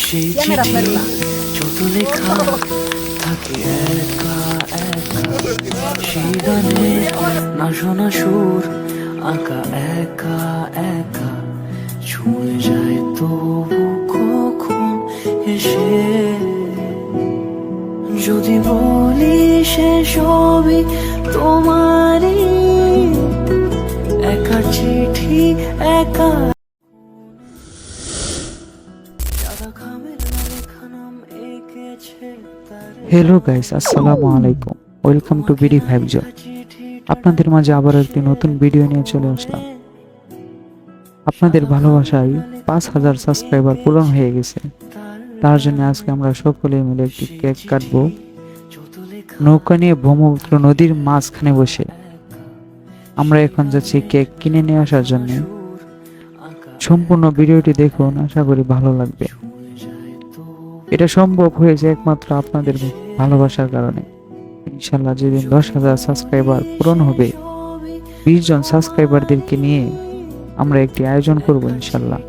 সেই লেখা একা একা না সুর আঁকা একা একা ছুঁয়ে যায় তবু কখন এসে যদি বলি সে সবই তোমারই চিঠি একা। হ্যালো গাইস আসসালামু আলাইকুম। ওয়েলকাম টু বিডি ফাইভ চিঠি আপনাদের মাঝে আবার একটি নতুন ভিডিও নিয়ে চলে আসলাম। আপনাদের ভালোবাসায় পাঁচ হাজার সাবস্ক্রাইবার পূরণ হয়ে গেছে। তার জন্য আজকে আমরা সকলে মিলে একটি কেক কাটবো। নৌকা নিয়ে ব্রহ্মপুত্র নদীর মাঝখানে বসে। আমরা এখন যাচ্ছি কেক কিনে নিয়ে আসার জন্য। সম্পূর্ণ ভিডিওটি দেখুন, আশা করি ভালো লাগবে। এটা সম্ভব হয়েছে একমাত্র আপনাদের ভালোবাসার কারণে। ইনশাল্লাহ যেদিন দশ হাজার সাবস্ক্রাইবার পূরণ হবে, বিশ জন সাবস্ক্রাইবারদেরকে নিয়ে আমরা একটি আয়োজন করব ইনশাল্লাহ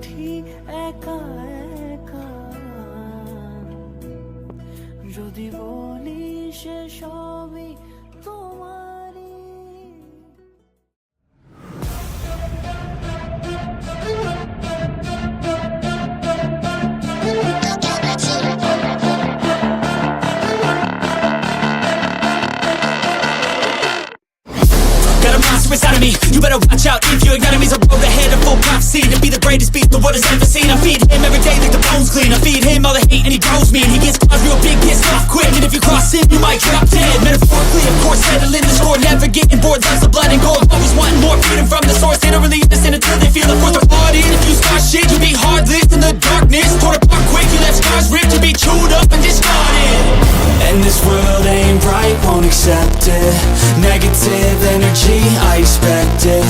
watch out If your enemies are road ahead, of full prophecy To be the greatest beast the world has ever seen. I feed him every day like the bones clean. I feed him all the hate and he grows me. And he gets cars real big, pissed off quick. And if you cross him, you might drop dead. Metaphorically, of course, settling the score Never getting bored, loves the blood and gore. Always wanting more freedom from the source. They don't really listen until they feel the force They're bought in. If you start shit, you'll be heartless In the darkness, torn apart quick You left scars ripped, you'll be chewed up and discarded. And this world ain't right, won't accept it. Negative energy, I expect it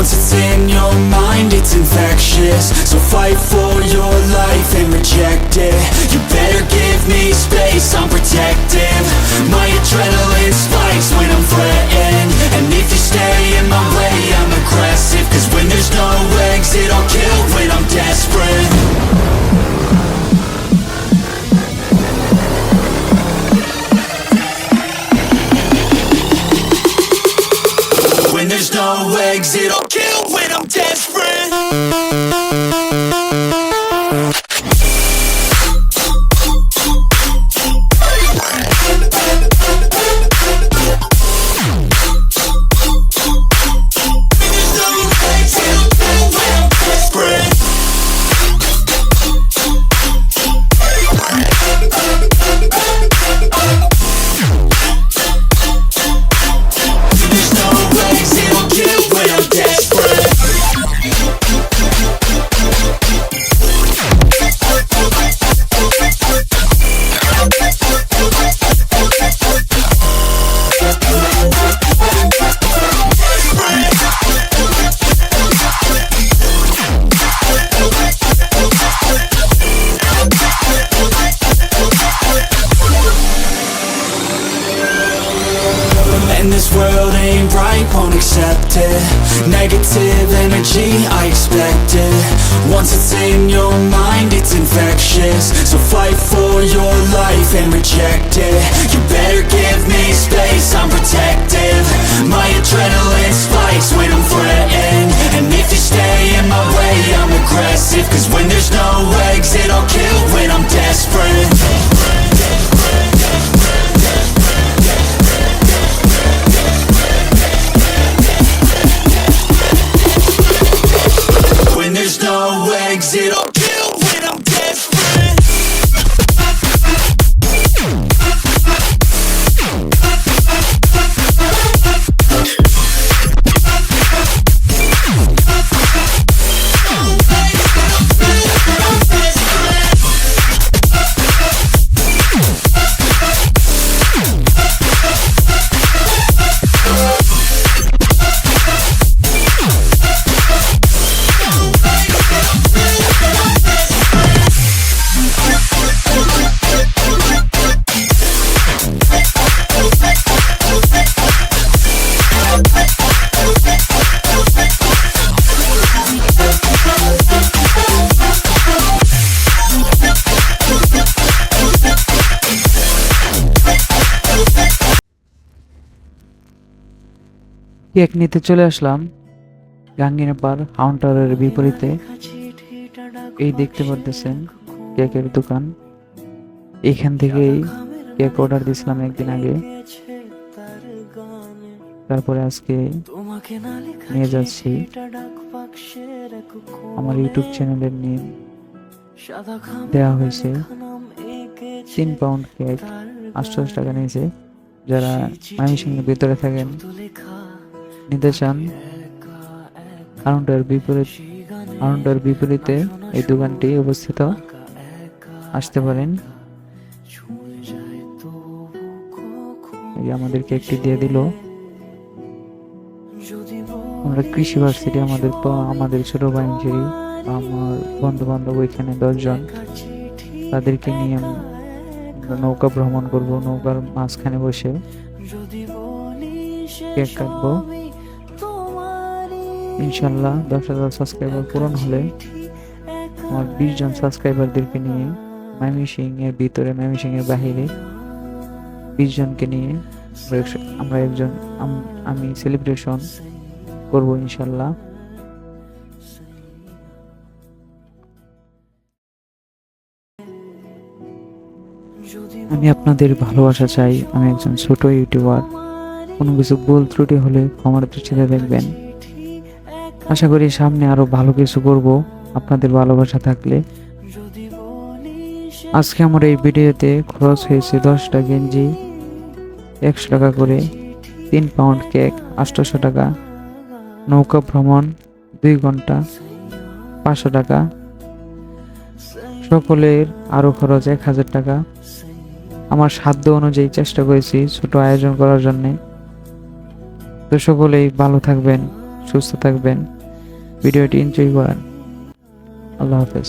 Once it's in your mind, it's infectious. So fight for your life and reject it. You better give me space, I'm protective world ain't right, won't accept it. Negative energy, I expect it. Once it's in your mind, it's infectious. So fight for your life and reject it. You better give me space, I'm protective. My adrenaline spikes when I'm threatened cake নিতে চলে আসলাম। গাঙ্গিনা পার কাউন্টারের বিপরীতে এই দেখতে পারতেছেন কেকের দোকান। এখান থেকেই কেক অর্ডার দিয়েছিলাম একদিন আগে। তারপরে আজকে নিয়ে যাচ্ছি আমার ইউটিউব চ্যানেলের নিয়ে দেওয়া হয়েছে তিন পাউন্ড কেক আটশোশো টাকা নিয়েছে। যারা ময়মনসিংহের ভিতরে থাকেন নিতে চান কাউন্টার বিপরীত কাউন্টার বিপরীতে এই দোকানটি অবস্থিত। আসতে পারেন। এই যে আমাদের কেকটি দিয়ে দিল। আমরা কৃষি ভার্সিটি, আমাদের আমাদের ছোট ছিরি আমার বন্ধু বান্ধব ওইখানে দশজন। তাদেরকে নিয়ে নৌকা ভ্রমণ করব, নৌকার মাঝখানে বসে কেক কাটবো। ইনশাল্লাহ দশ হাজার সাবস্ক্রাইবার পূরণ হলে আমার বিশ জন সাবস্ক্রাইবারদেরকে নিয়ে ময়মনসিং এর ভিতরে ময়মনসিং এর বাহিরে বিশ জনকে নিয়ে আমরা একজন, আম- আমি সেলিব্রেশন করব ইনশাল্লাহ আমি আপনাদের ভালোবাসা চাই, আমি একজন ছোট ইউটিউবার। কোনো কিছু ভুল ত্রুটি হলে ক্ষমার দৃষ্টিতে দেখবেন। আশা করি সামনে আরও ভালো কিছু করব আপনাদের ভালোবাসা থাকলে। আজকে আমার এই ভিডিওতে খরচ হয়েছে দশটা গেঞ্জি, একশো টাকা করে, তিন পাউন্ড কেক আটশোশো টাকা, নৌকা ভ্রমণ, দুই ঘণ্টা, পাঁচশো টাকা। সকলের আরও খরচ এক হাজার টাকা। আমার সাধ্য অনুযায়ী চেষ্টা করেছি ছোট আয়োজন করার জন্যে। তো সকলেই ভালো থাকবেন, সুস্থ থাকবেন। ভিডিওটি এনজয় করেন। আল্লাহ হাফেজ।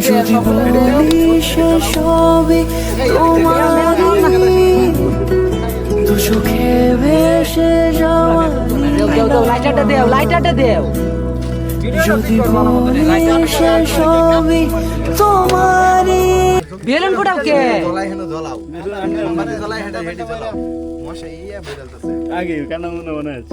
যদি বলি সে সবই তোমারই দু চোখে ভেসে যাওয়া লাইটারটা দেও লাইটারটা দেও। যদি বলি সে সবই তোমারই বেলুন ফুটাও কে? জলাই হেন জ্বলাও মানে জলাই হেঁটে হেঁটে জ্বলাও মশা ইয়া আগে কেন মনে মনে আছে?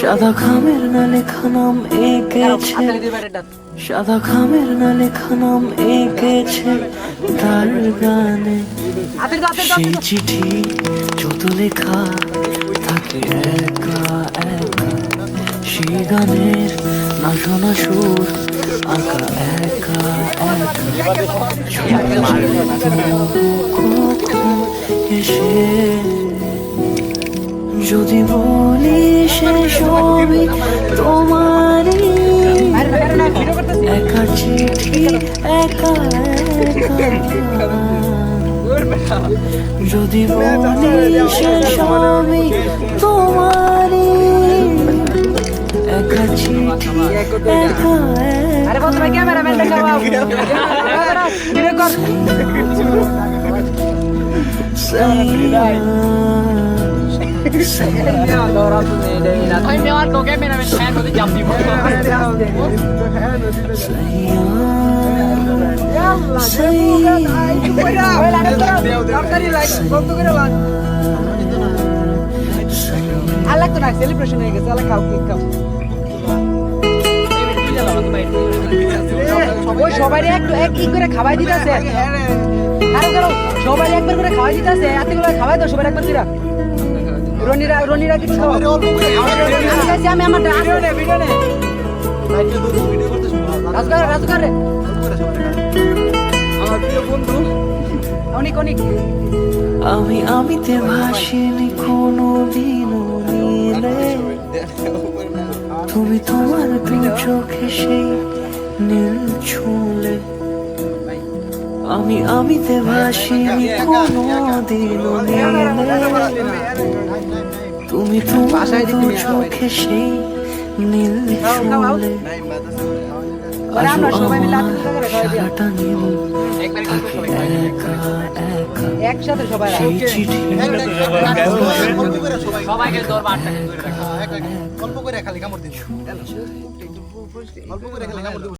সাদা খামের না লেখা নাম এঁকেছে। সাদা খামের না লেখা নাম এঁকেছে তার গানে। সেই চিঠি যত লেখা থাকে একা একা। সেই গানের না শোনা সুর আঁকা একা একা। এসে যদি বলি সে সবই তোমারই। একা চিঠি একা যদি বলি সে সবই তোমারই। একা চিঠি একা আরে প্রথমে ক্যামেরাম্যান দেখাও ভিডিও কর। আমি মেওয়ার তো আর না সেলিব্রেশন হয়ে গেছে আলাদা খাও কেক খাও ওই সবাই একটু এক ই করে খাওয়াই দিতেছে কারও সবাই একবার করে খাওয়াই দিতেছে এতগুলো খাওয়াই দাও সবাই একবার করে রনিরা রনিরা কিছু আমি খাইছি, আমি আমার রাজগার রাজগার রে। অনেক অনেক। আমি আমিতে ভাসিনি কোনো দিনও নীলে। তুমি তোমার দু চোখে সেই নীল ছুলে। আমি আমিতে ভাসিনি কোনো দিনও নীলে তুমি তোমার চোখে সেই নীল আমরা সারাটা থাকে একা একা। একসাথে সবাই সেই চিঠি সবাইকে ধরবা আটটা অল্প করে খালি কামড় দিন অল্প করে খালি কামড় দিন